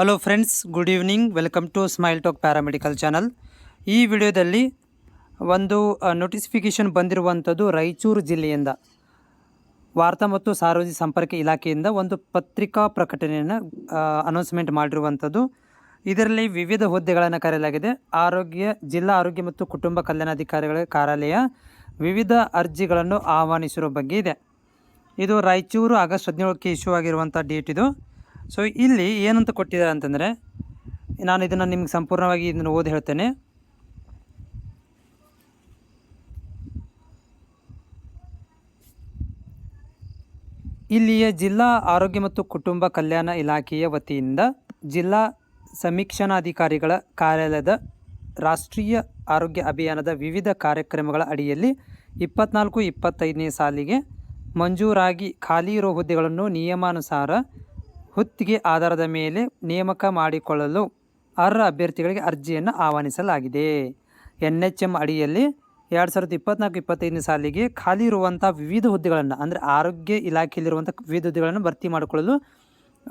Hello friends good evening welcome to smile talk paramedical channel ಈ ವಿಡಿಯೋದಲ್ಲಿ ಒಂದು notification ಬಂದಿರುವಂಥದ್ದು ರಾಯಚೂರು ಜಿಲ್ಲೆಯಿಂದ. ವಾರ್ತಾ ಮತ್ತು ಸಾರ್ವಜನಿಕ ಸಂಪರ್ಕ ಇಲಾಖೆಯಿಂದ ಒಂದು ಪತ್ರಿಕಾ ಪ್ರಕಟಣೆಯನ್ನು ಅನೌನ್ಸ್ಮೆಂಟ್ ಮಾಡಿರುವಂಥದ್ದು. ಇದರಲ್ಲಿ ವಿವಿಧ ಹುದ್ದೆಗಳನ್ನು ಕರೆಯಲಾಗಿದೆ. ಆರೋಗ್ಯ, ಜಿಲ್ಲಾ ಆರೋಗ್ಯ ಮತ್ತು ಕುಟುಂಬ ಕಲ್ಯಾಣಾಧಿಕಾರಿಗಳ ಕಾರ್ಯಾಲಯ ವಿವಿಧ ಅರ್ಜಿಗಳನ್ನು ಆಹ್ವಾನಿಸಿರುವ ಬಗ್ಗೆ ಇದೆ. ಇದು ರಾಯಚೂರು ಆಗಸ್ಟ್ ಹದಿನೇಳಕ್ಕೆ ಇಶ್ಯೂ ಆಗಿರುವಂಥ ಡೇಟ್ ಇದು. ಸೊ ಇಲ್ಲಿ ಏನಂತ ಕೊಟ್ಟಿದ್ದಾರೆ ಅಂತಂದರೆ, ನಾನು ಇದನ್ನು ನಿಮ್ಗೆ ಸಂಪೂರ್ಣವಾಗಿ ಇದನ್ನು ಓದಿ ಹೇಳ್ತೇನೆ. ಇಲ್ಲಿಯ ಜಿಲ್ಲಾ ಆರೋಗ್ಯ ಮತ್ತು ಕುಟುಂಬ ಕಲ್ಯಾಣ ಇಲಾಖೆಯ ವತಿಯಿಂದ ಜಿಲ್ಲಾ ಸಮೀಕ್ಷಣಾಧಿಕಾರಿಗಳ ಕಾರ್ಯಾಲಯದ ರಾಷ್ಟ್ರೀಯ ಆರೋಗ್ಯ ಅಭಿಯಾನದ ವಿವಿಧ ಕಾರ್ಯಕ್ರಮಗಳ ಅಡಿಯಲ್ಲಿ ಇಪ್ಪತ್ನಾಲ್ಕು, ಇಪ್ಪತ್ತೈದನೇ ಸಾಲಿಗೆ ಮಂಜೂರಾಗಿ ಖಾಲಿ ಇರೋ ಹುದ್ದೆಗಳನ್ನು ನಿಯಮಾನುಸಾರ ಹೊತ್ತಿಗೆ ಆಧಾರದ ಮೇಲೆ ನೇಮಕ ಮಾಡಿಕೊಳ್ಳಲು ಅರ್ಹ ಅಭ್ಯರ್ಥಿಗಳಿಗೆ ಅರ್ಜಿಯನ್ನು ಆಹ್ವಾನಿಸಲಾಗಿದೆ. ಎನ್ ಎಚ್ ಎಂ ಅಡಿಯಲ್ಲಿ ಎರಡು ಸಾವಿರದ ಇಪ್ಪತ್ನಾಲ್ಕು ಇಪ್ಪತ್ತೈದನೇ ಸಾಲಿಗೆ ಖಾಲಿ ಇರುವಂಥ ವಿವಿಧ ಹುದ್ದೆಗಳನ್ನು, ಅಂದರೆ ಆರೋಗ್ಯ ಇಲಾಖೆಯಲ್ಲಿರುವಂಥ ವಿವಿಧ ಹುದ್ದೆಗಳನ್ನು ಭರ್ತಿ ಮಾಡಿಕೊಳ್ಳಲು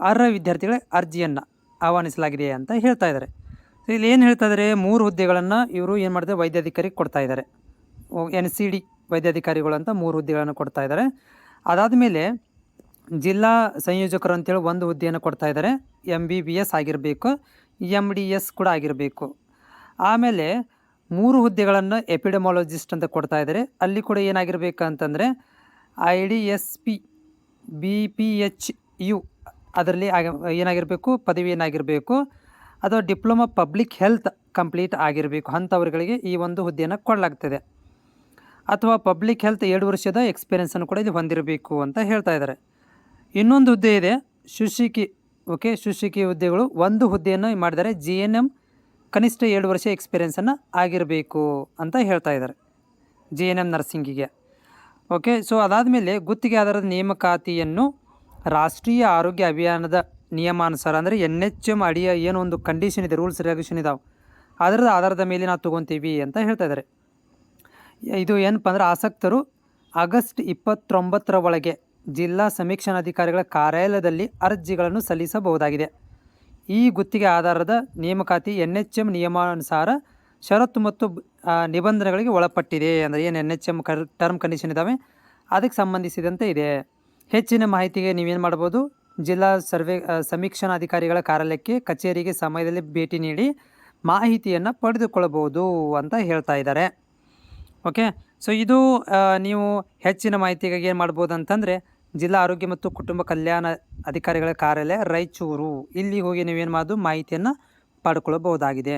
ಅರ್ಹ ವಿದ್ಯಾರ್ಥಿಗಳ ಅರ್ಜಿಯನ್ನು ಆಹ್ವಾನಿಸಲಾಗಿದೆ ಅಂತ ಹೇಳ್ತಾ ಇದ್ದಾರೆ. ಇಲ್ಲಿ ಏನು ಹೇಳ್ತಾ ಇದ್ದಾರೆ? ಮೂರು ಹುದ್ದೆಗಳನ್ನು ಇವರು ಏನು ಮಾಡಿದ್ರೆ ವೈದ್ಯಾಧಿಕಾರಿಗೆ ಕೊಡ್ತಾ ಇದ್ದಾರೆ. ಎನ್ ಸಿ ಡಿ ವೈದ್ಯಾಧಿಕಾರಿಗಳು ಅಂತ ಮೂರು ಹುದ್ದೆಗಳನ್ನು ಕೊಡ್ತಾ ಇದ್ದಾರೆ. ಅದಾದ ಮೇಲೆ ಜಿಲ್ಲಾ ಸಂಯೋಜಕರು ಅಂತೇಳಿ ಒಂದು ಹುದ್ದೆಯನ್ನು ಕೊಡ್ತಾ ಇದ್ದಾರೆ. ಎಂ ಬಿ ಬಿ ಎಸ್ ಆಗಿರಬೇಕು ಎಂ ಡಿ ಎಸ್ ಕೂಡ ಆಗಿರಬೇಕು. ಆಮೇಲೆ ಮೂರು ಹುದ್ದೆಗಳನ್ನು ಎಪಿಡೆಮಾಲಜಿಸ್ಟ್ ಅಂತ ಕೊಡ್ತಾ ಇದ್ದಾರೆ. ಅಲ್ಲಿ ಕೂಡ ಏನಾಗಿರಬೇಕು ಅಂತಂದರೆ I D S P B P H U ಅದರಲ್ಲಿ ಏನಾಗಿರಬೇಕು, ಪದವಿ ಏನಾಗಿರಬೇಕು, ಅಥವಾ ಡಿಪ್ಲೊಮಾ ಪಬ್ಲಿಕ್ ಹೆಲ್ತ್ ಕಂಪ್ಲೀಟ್ ಆಗಿರಬೇಕು, ಅಂಥವ್ರುಗಳಿಗೆ ಈ ಒಂದು ಹುದ್ದೆಯನ್ನು ಕೊಡಲಾಗ್ತದೆ. ಅಥವಾ ಪಬ್ಲಿಕ್ ಹೆಲ್ತ್ ಎರಡು ವರ್ಷದ ಎಕ್ಸ್ಪೀರಿಯೆನ್ಸನ್ನು ಕೂಡ ಇದು ಹೊಂದಿರಬೇಕು ಅಂತ ಹೇಳ್ತಾ ಇದ್ದಾರೆ. ಇನ್ನೊಂದು ಹುದ್ದೆ ಇದೆ. ಶುಶಿಕಿ ಓಕೆ ಶುಶಿಕಿ ಹುದ್ದೆಗಳು ಒಂದು ಹುದ್ದೆಯನ್ನು ಮಾಡಿದರೆ ಜಿ ಎನ್ ಎಂ ಕನಿಷ್ಠ ಎರಡು ವರ್ಷ ಎಕ್ಸ್ಪೀರಿಯೆನ್ಸನ್ನು ಆಗಿರಬೇಕು ಅಂತ ಹೇಳ್ತಾ ಇದ್ದಾರೆ ಜಿ ಎನ್ ಎಂ ನರ್ಸಿಂಗಿಗೆ. ಓಕೆ ಸೊ ಅದಾದಮೇಲೆ ಗುತ್ತಿಗೆ ಆಧಾರದ ನೇಮಕಾತಿಯನ್ನು ರಾಷ್ಟ್ರೀಯ ಆರೋಗ್ಯ ಅಭಿಯಾನದ ನಿಯಮಾನುಸಾರ, ಅಂದರೆ ಎನ್ ಎಚ್ ಎಂ ಅಡಿಯ ಏನೋ ಒಂದು ಕಂಡೀಷನ್ ಇದೆ ರೂಲ್ಸ್ ರೆಗ್ಯುಲೇಷನ್ ಇದಾವೆ. ಅದರ ಆಧಾರದ ಮೇಲೆ ನಾವು ತೊಗೊತೀವಿ ಅಂತ ಹೇಳ್ತಾ ಇದ್ದಾರೆ. ಇದು ಏನಪ್ಪ ಅಂದ್ರೆ ಆಸಕ್ತರು ಆಗಸ್ಟ್ ಇಪ್ಪತ್ತೊಂಬತ್ತರ ಒಳಗೆ ಜಿಲ್ಲಾ ಸಮೀಕ್ಷಣಾಧಿಕಾರಿಗಳ ಕಾರ್ಯಾಲಯದಲ್ಲಿ ಅರ್ಜಿಗಳನ್ನು ಸಲ್ಲಿಸಬಹುದಾಗಿದೆ. ಈ ಗುತ್ತಿಗೆ ಆಧಾರದ ನೇಮಕಾತಿ ಎನ್ ಎಚ್ ಎಂ ನಿಯಮಾನುಸಾರ ಷರತ್ತು ಮತ್ತು ನಿಬಂಧನೆಗಳಿಗೆ ಒಳಪಟ್ಟಿದೆ ಅಂದರೆ ಏನು ಎನ್ ಎಚ್ ಎಂ ಕರ್, ಟರ್ಮ್ ಕಂಡೀಷನ್ ಇದ್ದಾವೆ ಅದಕ್ಕೆ ಸಂಬಂಧಿಸಿದಂತೆ ಇದೆ. ಹೆಚ್ಚಿನ ಮಾಹಿತಿಗೆ ನೀವೇನು ಮಾಡ್ಬೋದು? ಜಿಲ್ಲಾ ಸರ್ವೆ ಸಮೀಕ್ಷಣಾಧಿಕಾರಿಗಳ ಕಾರ್ಯಾಲಯಕ್ಕೆ, ಕಚೇರಿಗೆ ಸಮಯದಲ್ಲಿ ಭೇಟಿ ನೀಡಿ ಮಾಹಿತಿಯನ್ನು ಪಡೆದುಕೊಳ್ಳಬಹುದು ಅಂತ ಹೇಳ್ತಾ ಇದ್ದಾರೆ. ಓಕೆ? ಸೊ ಇದು ನೀವು ಹೆಚ್ಚಿನ ಮಾಹಿತಿಗಾಗಿ ಏನು ಮಾಡ್ಬೋದು ಅಂತಂದರೆ ಜಿಲ್ಲಾ ಆರೋಗ್ಯ ಮತ್ತು ಕುಟುಂಬ ಕಲ್ಯಾಣ ಅಧಿಕಾರಿಗಳ ಕಾರ್ಯಾಲಯ ರಾಯಚೂರು. ಇಲ್ಲಿ ಹೋಗಿ ನೀವೇನು ಮಾಡೋದು ಮಾಹಿತಿಯನ್ನು ಪಡ್ಕೊಳ್ಳಬಹುದಾಗಿದೆ